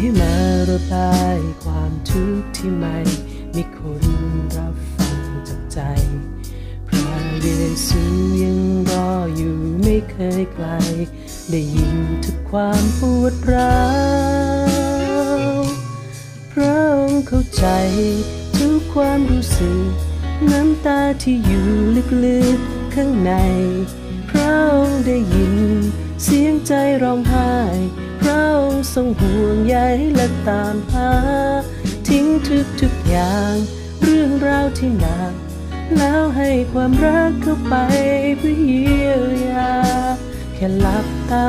ให้มาระบายความทุกข์ที่ไม่มีคนรับฟังจากใจ พระเยซูยังรออยู่ไม่เคยไกล ได้ยินทุกความปวดร้าวพระองค์เข้าใจทุกความรู้สึก น้ำตาที่อยู่ลึกๆข้างใน พระองค์ได้ยินเสียงใจร้องไห้างทรงห่วงใยและตามหา ทิ้งทุกทุกอย่าง เรื่องราวที่หนักแล้วให้ความรักเข้าไปเพื่อเยียวยาแค่หลับตา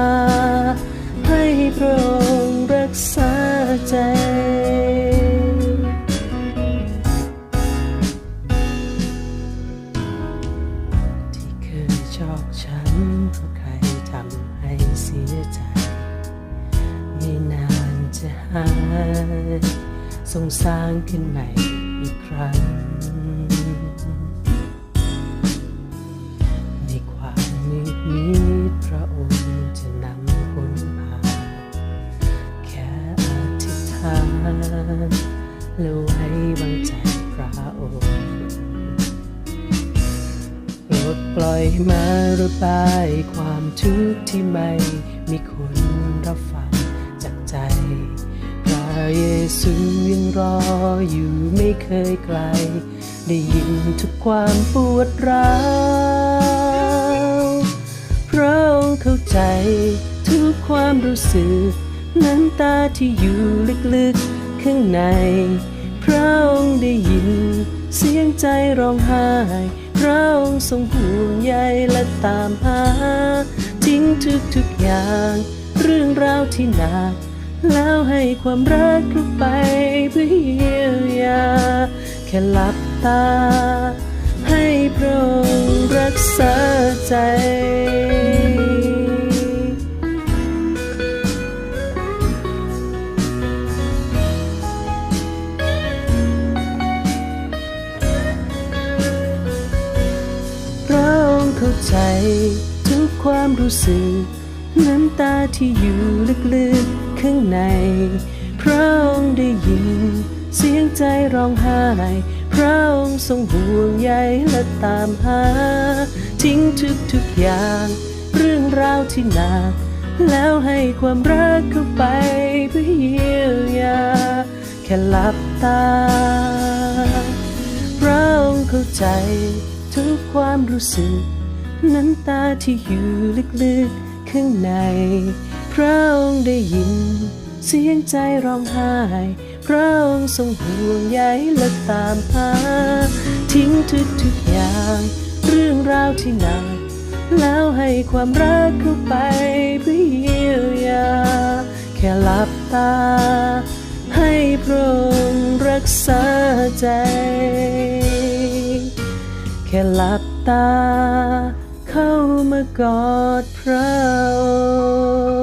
ทรงสร้างขึ้นใหม่อีกครั้ง ในความมืดมิดพระองค์จะนำคนผ่านแค่อธิษฐานและไว้วางใจพระองค์โปรดปล่อยให้มาระบายความทุกข์ที่ไม่มีคนรับฟัง เยซูยังรออยู่ไม่เคยไกล ได้ยินทุกความปวดร้าวพระองค์เข้าใจทุกความรู้สึกน้ำตาที่อยู่ลึกๆข้างใน พระองค์ได้ยิน เสียงใจร้องไห้ พระองค์ทรงห่วงใยและตามหาทิ้งทุกทุกๆอย่าง เรื่องราวที่หนัก แล้วให้ความรักเข้าไปเพื่อเยียวยาแค่หลับตา ให้พระองค์รักษาใจพระองค์เข้าใจทุกความรู้สึกน้ำตาที่อยู่ลึกๆ ข้างใน พระองค์ได้ยิน เสียงใจร้องไห้ พระองค์ทรงห่วงใยและตามหา ทิ้งทุกทุกอย่าง เรื่องราวที่หนักแล้วให้ความรักเข้าไปเพื่อเยียวยา แค่หลับตา พระองค์เข้าใจ ทุกความรู้สึก น้ำตาที่อยู่ลึกๆข้างใน พระองค์ได้ยิน เสียงใจร้องไห้ พระองค์ทรงห่วงใยและตามหา ทิ้งทุกทุกอย่าง เรื่องราวที่หนักแล้วให้ความรักเข้าไปเพื่อเยียวยา แค่หลับตา ให้พระองค์รักษาใจ แค่หลับตาเข้ามากอดพระองค์